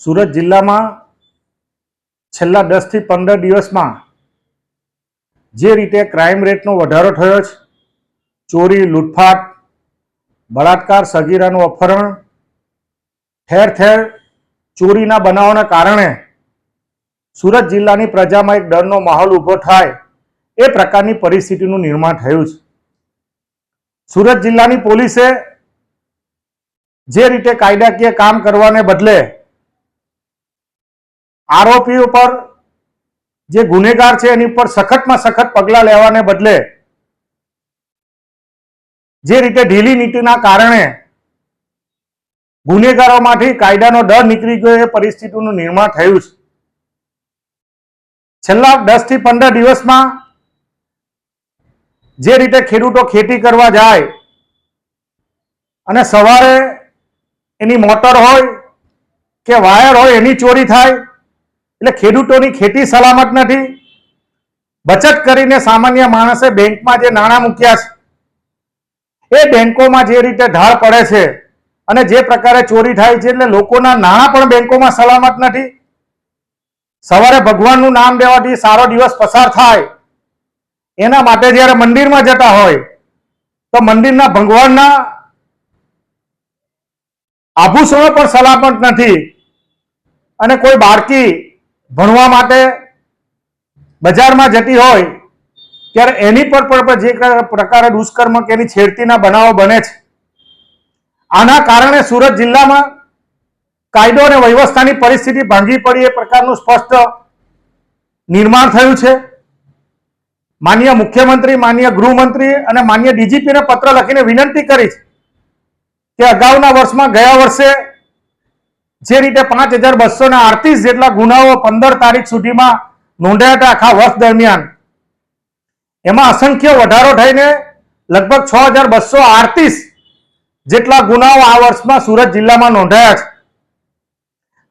સુરત જિલ્લામાં છેલ્લા દસથી પંદર દિવસમાં જે રીતે ક્રાઇમ રેટનો વધારો થયો છે, ચોરી, લૂંટફાટ, બળાત્કાર, સગીરાનું અપહરણ, ઠેર ઠેર ચોરીના બનાવોના કારણે સુરત જિલ્લાની પ્રજામાં એક ડરનો માહોલ ઊભો થાય એ પ્રકારની પરિસ્થિતિનું નિર્માણ થયું છે. સુરત જિલ્લાની પોલીસે જે રીતે કાયદાકીય કામ કરવાને બદલે આરોપીઓ ઉપર જે ગુનેગાર છે, એની ઉપર સખતમાં સખત પગલાં લેવાને બદલે જે રીતે ઢીલી નીતિના કારણે ગુનેગારોમાંથી કાયદાનો ડર નીકળી ગયો, એ પરિસ્થિતિનું નિર્માણ થયું છે. છેલ્લા દસથી પંદર દિવસમાં જે રીતે ખેડૂતો ખેતી કરવા જાય અને સવારે એની મોટર હોય કે વાયર હોય, એની ચોરી થાય એટલે ખેડૂતોની ખેતી સલામત નથી. બચત કરીને સામાન્ય માણસે બેંકમાં જે નાણાં મૂક્યા છે, એ બેંકોમાં જે રીતે ઢાળ પડે છે અને જે પ્રકારે ચોરી થાય છે એટલે લોકોના નાણાં પણ બેંકોમાં સલામત નથી. સવારે ભગવાનનું નામ લેવાથી સારો દિવસ પસાર થાય. એના માટે જ્યારે મંદિરમાં જતા હોય, તો મંદિરના ભગવાનના આભૂષણો પણ સલામત નથી. અને કોઈ બાળકી ભણવા માટે બજારમાં જતી હોય, ત્યારે એની પર પણ જે પ્રકારે દુષ્કર્મ કે એની છેડતીના બનાવો બને છે. આના કારણે સુરત જિલ્લામાં કાયદો અને વ્યવસ્થાની પરિસ્થિતિ ભાંગી પડી એ પ્રકારનું સ્પષ્ટ નિર્માણ થયું છે. માન્ય મુખ્યમંત્રી, માન્ય ગૃહમંત્રી અને માન્ય ડીજીપીને પત્ર લખીને વિનંતી કરી છે કે અગાઉના વર્ષમાં ગયા વર્ષે જે રીતે પાંચ હજાર બસો ને અડતીસ જેટલા ગુનાઓ પંદર તારીખ સુધીમાં નોંધાયા હતા આખા વર્ષ દરમિયાન. એમાં અસંખ્ય વધારો થઈને લગભગ છ હજાર બસો આડત્રીસ જેટલા ગુનાઓ આ વર્ષમાં સુરત જિલ્લામાં નોંધાયા છે.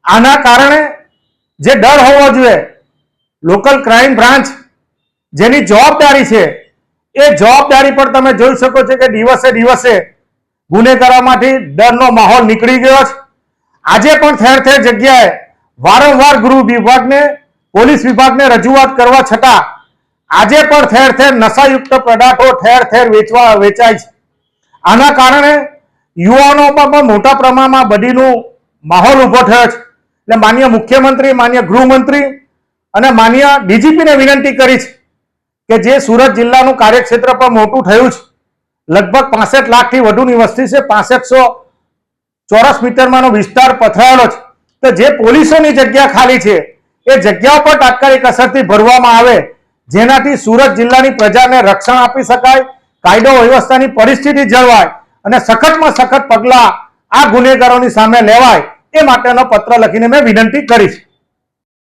આના કારણે જે ડર હોવો જોઈએ, લોકલ ક્રાઇમ બ્રાન્ચ જેની જવાબદારી છે, એ જવાબદારી પર તમે જોઈ શકો છો કે દિવસે દિવસે ગુનેગારોમાંથી ડરનો માહોલ નીકળી ગયો છે. આજે પણ ઠેર ઠેર જગ્યાએ વારંવાર ગૃહ વિભાગને, પોલીસ વિભાગને રજૂઆત કરવા છતાં આજે પણ ઠેર ઠેર નશાયુક્ત પદાર્થો ઠેર ઠેર વેચવા, વેચાય છે. આના કારણે યુવાનોમાં પણ મોટા પ્રમાણમાં બદીનું માહોલ ઊભો થયો છે. એટલે માન્ય મુખ્યમંત્રી, માન્ય ગૃહમંત્રી અને માન્ય ડીજીપીને વિનંતી કરી છે કે જે સુરત જિલ્લાનું કાર્યક્ષેત્ર પણ મોટું થયું છે. લગભગ પાસઠ લાખથી વધુની વસ્તી છે, પાસઠસો ચોરસ મીટરમાંનો વિસ્તાર પથરાયેલો છે. તો જે પોલીસોની જગ્યા ખાલી છે, એ જગ્યા પર તાત્કાલિક અસરથી ભરવામાં આવે. જેનાથી સુરત જિલ્લાની પ્રજાને રક્ષણ આપી શકાય, કાયદો વ્યવસ્થાની પરિસ્થિતિ જળવાય અને સખતમાં સખત પગલાં આ ગુનેગારોની સામે લેવાય એ માટેનો પત્ર લખીને મેં વિનંતી કરી છે